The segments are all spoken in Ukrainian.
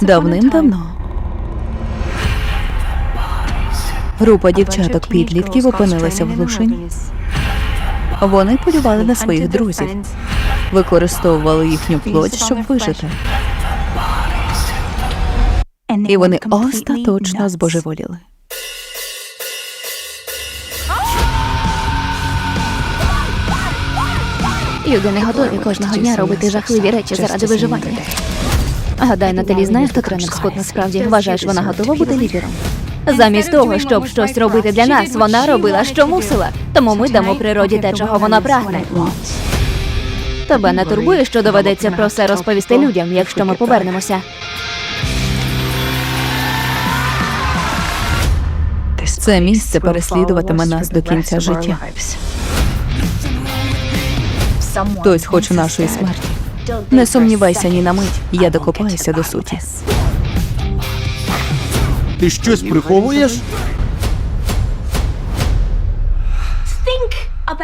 Давним-давно група дівчаток підлітків опинилася в глушині. Вони полювали на своїх друзів, використовували їхню плоть, щоб вижити. І вони остаточно збожеволіли. Люди не готові кожного дня робити жахливі речі заради виживання. Гадаю, Наталі знає, хто тренер Скотт насправді. Вважаєш, вона готова бути лідером? Замість того, щоб щось робити для нас, вона робила, що мусила. Тому ми дамо природі те, чого вона прагне. Тебе не турбує, що доведеться про все розповісти людям, якщо ми повернемося. Це місце переслідуватиме нас до кінця життя. Хтось хоче нашої смерті. Не сумнівайся ні на мить. Я докопаюся до суті. Ти щось приховуєш?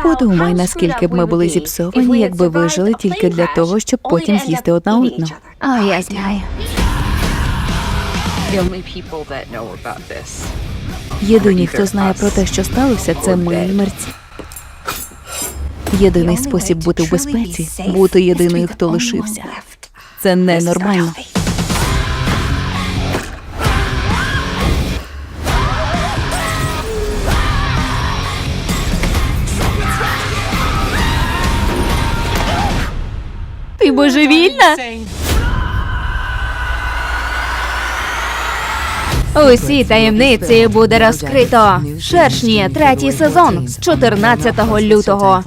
Подумай, наскільки б ми були зіпсовані, якби вижили тільки для того, щоб потім з'їсти одна одну. А я знаю. Єдині, хто знає про те, що сталося, це ми і мерці. Єдиний спосіб бути в безпеці бути єдиною, хто лишився. Це ненормально. Ти божевільна? Усі таємниці буде розкрито. Шершні, третій сезон з 14 лютого.